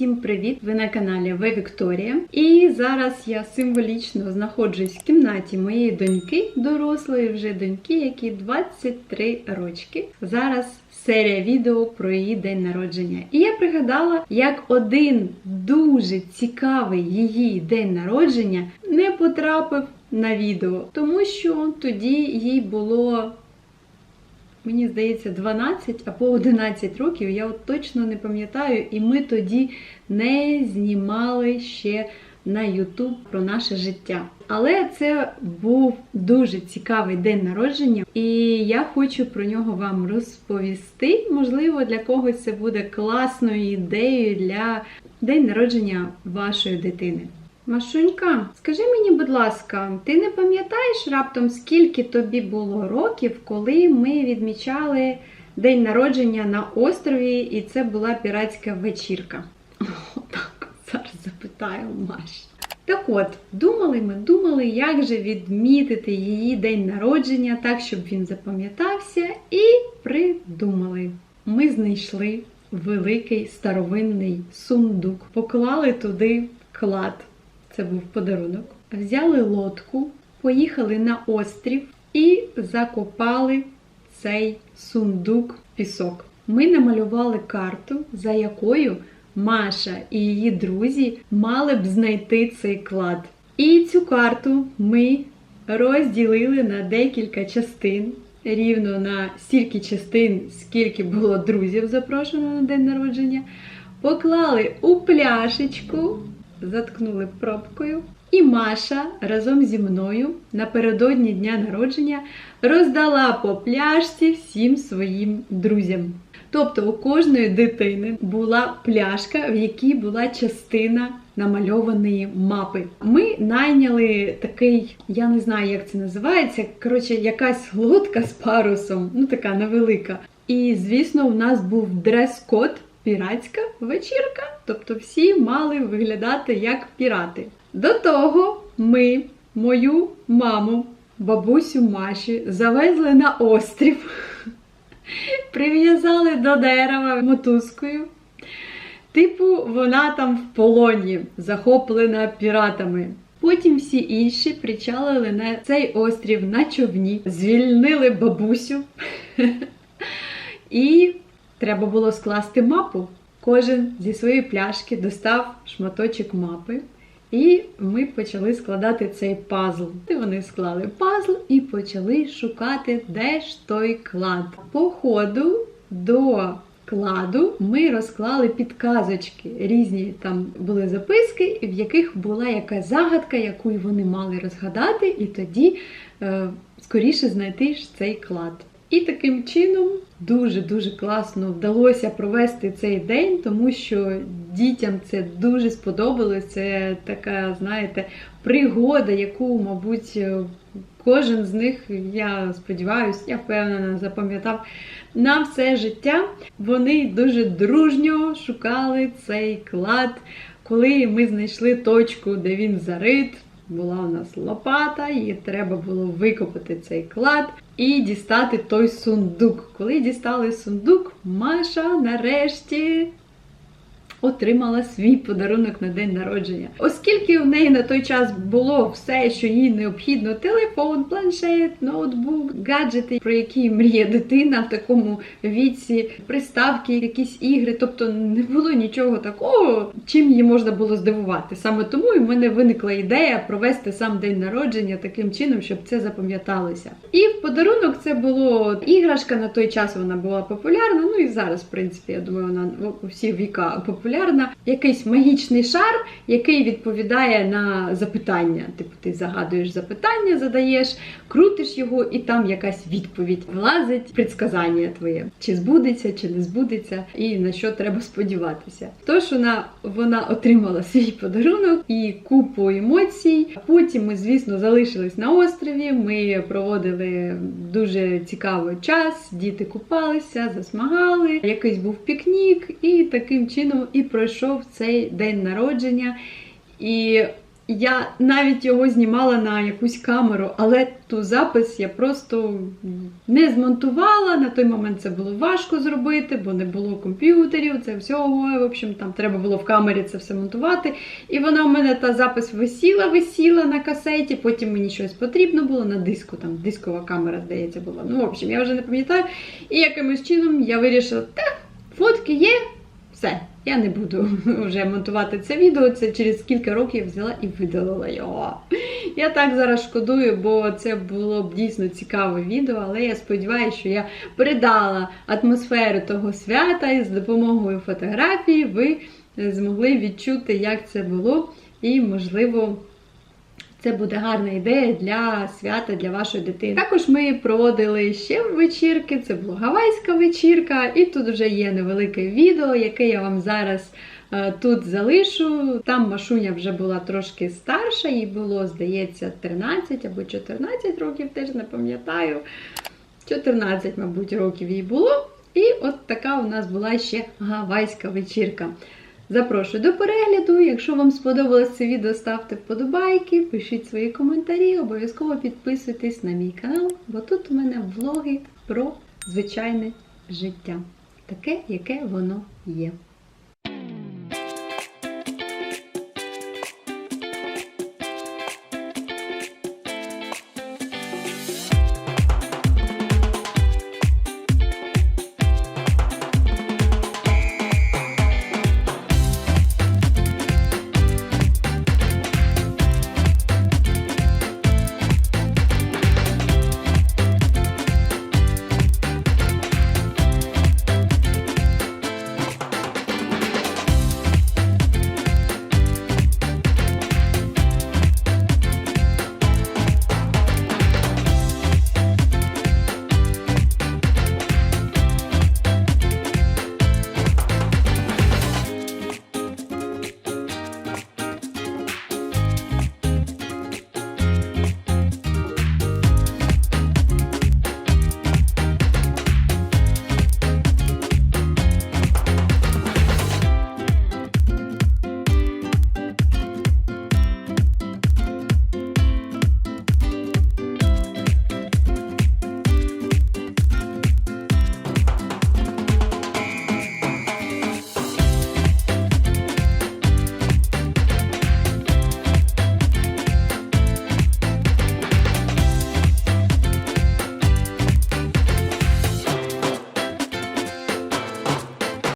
Всім привіт! Ви на каналі Ви Вікторія. І зараз я символічно знаходжусь в кімнаті моєї доньки, дорослої вже доньки, якій 23 рочки. Зараз серія відео про її день народження. І я пригадала, як один дуже цікавий її день народження не потрапив на відео, тому що тоді їй було мені здається, 12 або 11 років, я от точно не пам'ятаю, і ми тоді не знімали ще на YouTube про наше життя. Але це був дуже цікавий день народження, і я хочу про нього вам розповісти. Можливо, для когось це буде класною ідеєю для день народження вашої дитини. Машунька, скажи мені, будь ласка, ти не пам'ятаєш раптом, скільки тобі було років, коли ми відмічали день народження на острові, і це була піратська вечірка? От зараз запитаю Маші. Так от, думали ми, думали, як же відмітити її день народження так, щоб він запам'ятався, і придумали. Ми знайшли великий старовинний сундук, поклали туди клад. Це був подарунок. Взяли лодку, поїхали на острів і закопали цей сундук пісок. Ми намалювали карту, за якою Маша і її друзі мали б знайти цей клад. І цю карту ми розділили на декілька частин, рівно на стільки частин, скільки було друзів запрошено на день народження. Поклали у пляшечку заткнули пробкою. І Маша разом зі мною напередодні дня народження роздала по пляшці всім своїм друзям. Тобто у кожної дитини була пляшка, в якій була частина намальованої мапи. Ми найняли такий, я не знаю, як це називається. Коротше, якась лодка з парусом, ну така невелика. І, звісно, у нас був дрес-код піратська вечірка, тобто всі мали виглядати як пірати. До того ми мою маму, бабусю Маші, завезли на острів, прив'язали до дерева мотузкою. Типу, вона там в полоні, захоплена піратами. Потім всі інші причалили на цей острів на човні, звільнили бабусю. І Треба було скласти мапу. Кожен зі своєї пляшки достав шматочок мапи, і ми почали складати цей пазл. І вони склали пазл і почали шукати, де ж той клад. По ходу до кладу ми розклали підказочки. Різні там були записки, в яких була якась загадка, яку вони мали розгадати, і тоді е, скоріше знайти ж цей клад. І таким чином дуже-дуже класно вдалося провести цей день, тому що дітям це дуже сподобалось. Це така, знаєте, пригода, яку, мабуть, кожен з них, я сподіваюся, я впевнена, запам'ятав на все життя. Вони дуже дружньо шукали цей клад. Коли ми знайшли точку, де він зарит, була у нас лопата, і треба було викопати цей клад і дістати той сундук. Коли дістали сундук, Маша нарешті отримала свій подарунок на день народження. Оскільки в неї на той час було все, що їй необхідно: телефон, планшет, ноутбук, гаджети, про які мріє дитина в такому віці, приставки, якісь ігри. Тобто не було нічого такого, чим її можна було здивувати. Саме тому і в мене виникла ідея провести сам день народження таким чином, щоб це запам'яталося. І в подарунок це було іграшка на той час. Вона була популярна. Ну і зараз, в принципі, я думаю, вона у всі віка популярна популярна, якийсь магічний шар, який відповідає на запитання. Типу, ти загадуєш запитання, задаєш, крутиш його, і там якась відповідь влазить, предсказання твоє, чи збудеться, чи не збудеться, і на що треба сподіватися. Тож вона вона отримала свій подарунок і купу емоцій. Потім ми, звісно, залишились на острові. Ми проводили дуже цікавий час, діти купалися, засмагали, якийсь був пікнік, і таким чином і пройшов цей день народження. І я навіть його знімала на якусь камеру, але ту запис я просто не змонтувала. На той момент це було важко зробити, бо не було комп'ютерів, це всього. В общем, там треба було в камері це все монтувати. І вона у мене та запис висіла, висіла на касеті. Потім мені щось потрібно було на диску. Там дискова камера, здається, була. Ну, в общем, я вже не пам'ятаю. І якимось чином я вирішила, та фотки є, все. Я не буду вже монтувати це відео. Це через кілька років взяла і видалила його. Я так зараз шкодую, бо це було б дійсно цікаве відео, але я сподіваюся, що я передала атмосферу того свята і з допомогою фотографії ви змогли відчути, як це було, і, можливо, це буде гарна ідея для свята для вашої дитини. Також ми проводили ще вечірки. Це була гавайська вечірка, і тут вже є невелике відео, яке я вам зараз е, тут залишу. Там Машуня вже була трошки старша, їй було, здається, 13 або 14 років, теж не пам'ятаю. 14, мабуть, років їй було. І от така у нас була ще гавайська вечірка. Запрошую до перегляду. Якщо вам сподобалось це відео, ставте вподобайки, пишіть свої коментарі, обов'язково підписуйтесь на мій канал, бо тут у мене влоги про звичайне життя, таке, яке воно є.